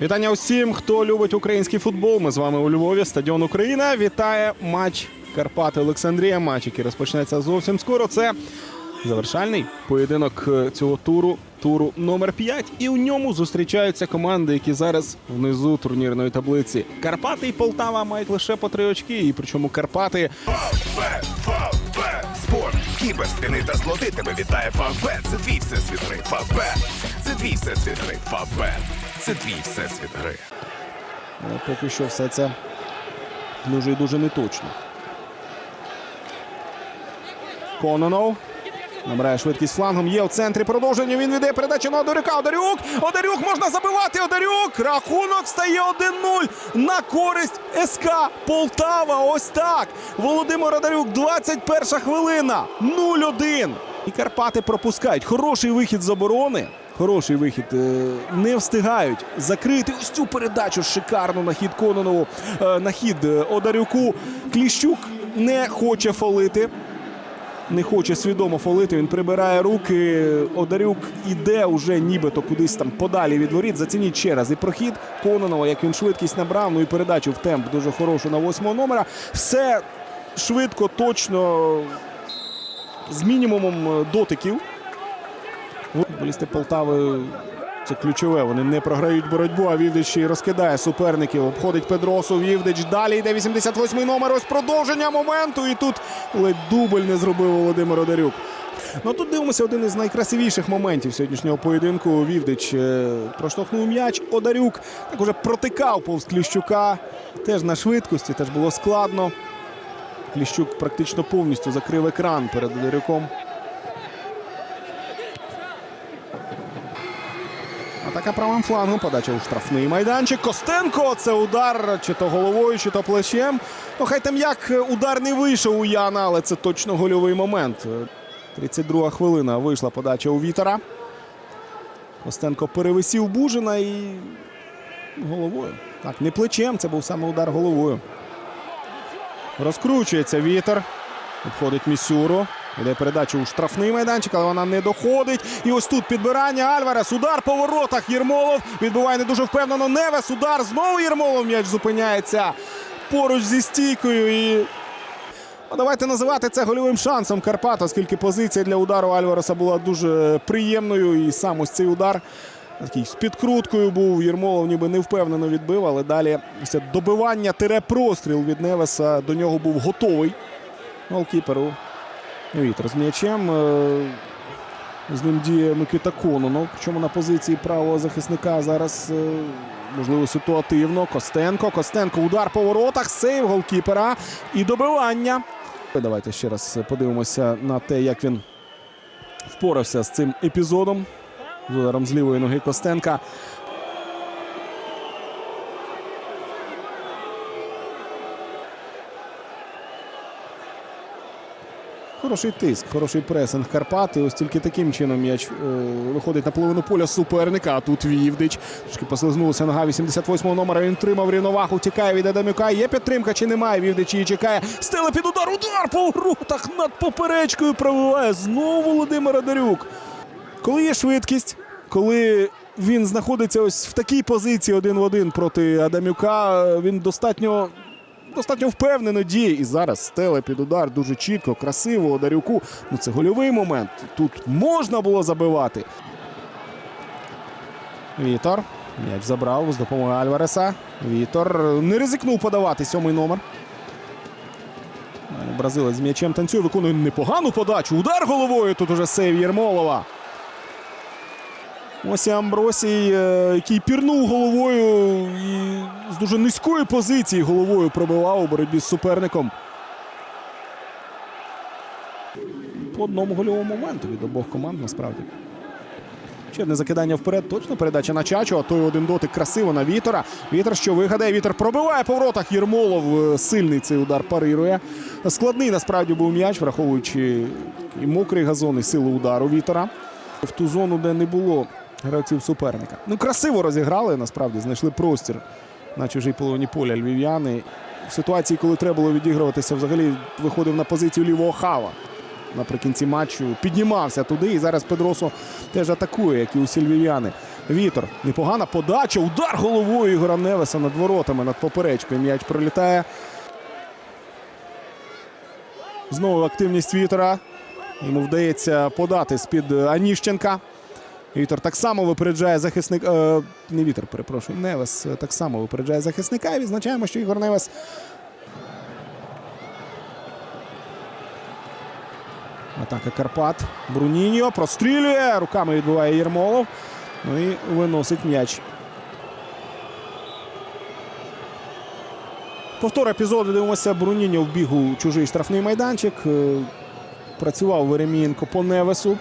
Вітання усім, хто любить український футбол. Ми з вами у Львові. Стадіон Україна вітає матч Карпати Олександрія. Матч, який розпочнеться зовсім скоро. Це завершальний поєдинок е, цього туру, туру номер 5. І у ньому зустрічаються команди, які зараз внизу турнірної таблиці. Карпати і Полтава мають лише по три очки. І причому Карпати спорт, кіберспіни та злоти тебе вітає Фавбет. Це твій всесвіт гри. Фавбет, це твій всесвіт гри. Фавбет, це твій всесвіт гри. Але поки що все це дуже і дуже неточно. Кононов. Набирає швидкість флангом. Є в центрі продовження. Він віддає передачу на Одарюка. Одарюк! Одарюк можна забивати. Одарюк! Рахунок стає 1-0 на користь СК Полтава. Ось так. Володимир Одарюк, 21 хвилина. 0-1. І Карпати пропускають. Хороший вихід з оборони. Хороший вихід. Е, Не встигають закрити ось цю передачу шикарну на хід Кононову. Е, На хід е, Одарюку. Кліщук не хоче фолити. Не хоче свідомо фолити. Він прибирає руки. Одарюк іде уже нібито кудись там подалі від воріт. Зацініть ще раз. І прохід Кононова, як він швидкість набрав. Ну і передачу в темп дуже хорошу на восьмого номера. Все швидко, точно, з мінімумом дотиків. Футболісти Полтави це ключове. Вони не програють боротьбу, а Вівдич ще розкидає суперників. Обходить Педросу. Вівдич. Далі йде 88-й номер. Ось продовження моменту. І тут ледь дубль не зробив Володимир Одарюк. Ну тут дивимося один із найкрасивіших моментів сьогоднішнього поєдинку. Вівдич е, проштовхнув м'яч. Одарюк так уже протикав повз Кліщука. Теж на швидкості, теж було складно. Кліщук практично повністю закрив екран перед Одарюком. Атака правим флангом. Подача у штрафний майданчик. Костенко. Це удар чи то головою, чи то плечем. Ну, хай там як удар не вийшов у Яна, але це точно гольовий момент. Е, 32 хвилина вийшла подача у Вітера. Костенко перевисів Бужина і головою. Так, не плечем, це був саме удар головою. Розкручується вітер. Обходить Місюру. Іде передача у штрафний майданчик, але вона не доходить. І ось тут підбирання Альварес. Удар по воротах. Єрмолов відбиває не дуже впевнено. Невес. Удар. Знову Єрмолов. М'яч зупиняється поруч зі стійкою. І Ну, давайте називати це гольовим шансом Карпат, оскільки позиція для удару Альвареса була дуже приємною. І сам ось цей удар такий з підкруткою був. Єрмолов ніби не впевнено відбив, але далі це добивання тире простріл від Невеса до нього був готовий. Голкіперу Вітер з м'ячем. Е, З ним діє Микита Кононов. Причому на позиції правого захисника зараз е, можливо ситуативно. Костенко. Костенко. Удар по воротах. Сейв голкіпера і добивання. Давайте ще раз подивимося на те, як він впорався з цим епізодом. З ударом з лівої ноги Костенка. Хороший тиск, хороший пресинг Карпат. І ось тільки таким чином м'яч е, виходить на половину поля суперника. А тут Вівдич. Трішки послизнулася нога 88-го номера. Він тримав рівновагу, тікає від Адамюка. Є підтримка чи немає? Вівдич її чекає. Стеле під удар. Удар по воротах над поперечкою пробиває. Знову Володимир Адарюк. Коли є швидкість, коли він знаходиться ось в такій позиції один в один проти Адамюка, він достатньо достатньо впевнено діє. І зараз стеле під удар дуже чітко, красиво Одарюку. Ну це гольовий момент. Тут можна було забивати. Вітор. М'яч забрав з допомогою Альвареса. Вітор не ризикнув подавати сьомий номер. Бразилець з м'ячем танцює, виконує непогану подачу. Удар головою. Тут уже сейв Єрмолова. Ось і Амбросій, е, який пірнув головою і з дуже низької позиції головою пробивав у боротьбі з суперником. По одному гольовому моменту від обох команд насправді. Ще одне закидання вперед. Точно передача на Чачу, а той один дотик красиво на Вітера. Вітер що вигадає. Вітер пробиває по воротах. Єрмолов е, сильний цей удар парирує. Складний насправді був м'яч, враховуючи і мокрий газон, і силу удару Вітера. В ту зону, де не було гравців суперника. Ну, красиво розіграли, насправді, знайшли простір на чужій половині поля львів'яни. В ситуації, коли треба було відігруватися, взагалі виходив на позицію лівого хава. Наприкінці матчу піднімався туди. І зараз Педросо теж атакує, як і усі львів'яни. Вітер. Непогана подача. Удар головою Ігора Невеса над воротами, над поперечкою. М'яч пролітає. Знову активність Вітера. Йому вдається подати з-під Аніщенка. Вітер так само випереджає захисник. Е, не вітер, перепрошую. Невес е, так само випереджає захисника. І відзначаємо, що Ігор Невес. Атака Карпат. Бруніньо прострілює. Руками відбиває Єрмолов. Ну і виносить м'яч. Повтор епізоду дивимося. Бруніньо вбіг у чужий штрафний майданчик. Е, Працював Веремієнко по Невесу.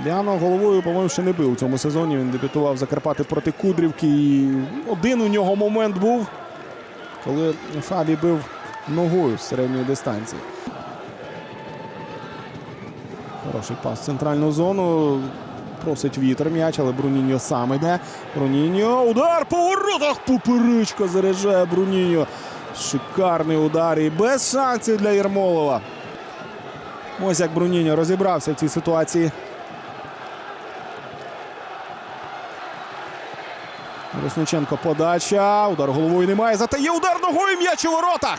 Фабіано головою, по-моєму, ще не бив у цьому сезоні. Він дебютував за Карпати проти Кудрівки. І один у нього момент був, коли Фабі бив ногою з середньої дистанції. Хороший пас в центральну зону. Просить вітер м'яч, але Бруніньо сам іде. Бруніньо. Удар по воротах. Поперечка заряджає Бруніньо. Шикарний удар і без шансів для Єрмолова. Ось як Бруніньо розібрався в цій ситуації. Росниченко подача. Удар головою немає. Зате є удар ногою м'яч у воротах.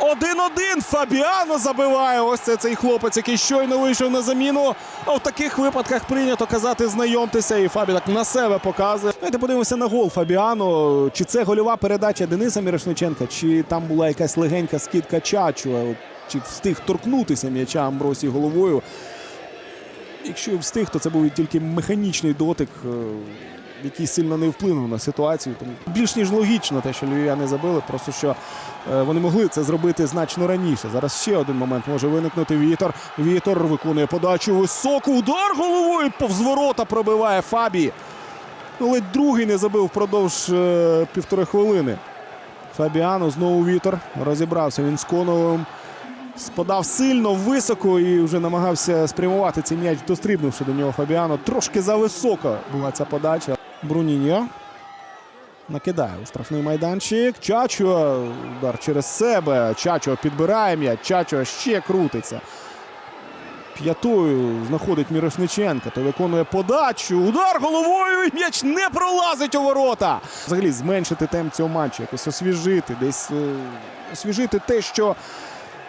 1-1. Фабіано забиває. Ось це цей хлопець, який щойно вийшов на заміну. А в таких випадках прийнято казати знайомтеся. І Фабі так на себе показує. Давайте подивимося на гол Фабіано. Чи це гольова передача Дениса Мірошниченка, чи там була якась легенька скидка Чачуа, От чи встиг торкнутися м'яча Амбросі головою. Якщо і встиг, то це був тільки механічний дотик, е, який сильно не вплинув на ситуацію. Більш ніж логічно те, що львів'яни забили, просто що е, вони могли це зробити значно раніше. Зараз ще один момент може виникнути. Вітер. Вітер виконує подачу високу. Удар головою повз ворота пробиває Фабі. Ну, ледь другий не забив впродовж е, півтори хвилини. Фабіано знову вітер. Розібрався він з Коновим. Спадав сильно, високо і вже намагався спрямувати цей м'яч, дострібнувши до нього Фабіано. Трошки зависока була ця подача. Бруніньо накидає у штрафний майданчик. Чачо. Удар через себе. Чачо підбирає м'яч. Чачо ще крутиться. П'ятою знаходить Мірошниченка, то виконує подачу. Удар головою і м'яч не пролазить у ворота. Взагалі зменшити темп цього матчу, якось освіжити, десь е, освіжити те, що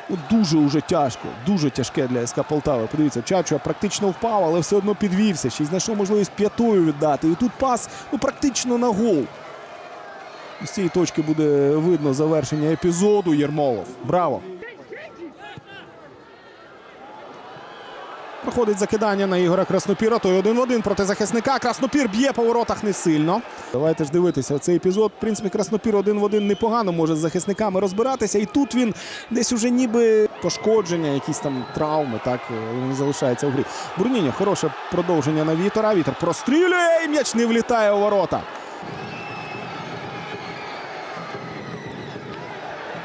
ну, дуже уже тяжко, дуже тяжке для СК Полтави. Подивіться, Чачуа практично впав, але все одно підвівся. Ще знайшов можливість п'ятою віддати. І тут пас ну, практично на гол. З цієї точки буде видно завершення епізоду. Єрмолов. Браво! Проходить закидання на Ігора Краснопіра. Той один в один проти захисника. Краснопір б'є по воротах не сильно. Давайте ж дивитися цей епізод. В принципі, Краснопір один в один непогано може з захисниками розбиратися. І тут він десь уже ніби пошкодження, якісь там травми. Так він залишається в грі. Бурніння, хороше продовження на вітера. Вітер прострілює і м'яч не влітає у ворота.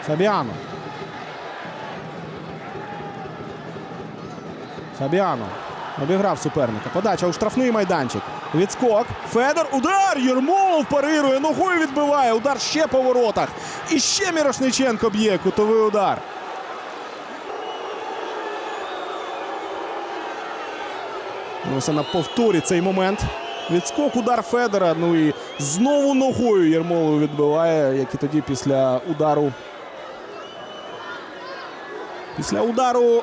Фабіано. Фабіано обіграв суперника. Подача у штрафний майданчик. Відскок. Федор. Удар! Єрмолов парирує. Ногою відбиває. Удар ще по воротах. І ще Мірошниченко б'є. Кутовий удар. Ну, Ось на повторі цей момент. Відскок, удар Федора. Ну і знову ногою Єрмолов відбиває, як і тоді після удару. Після удару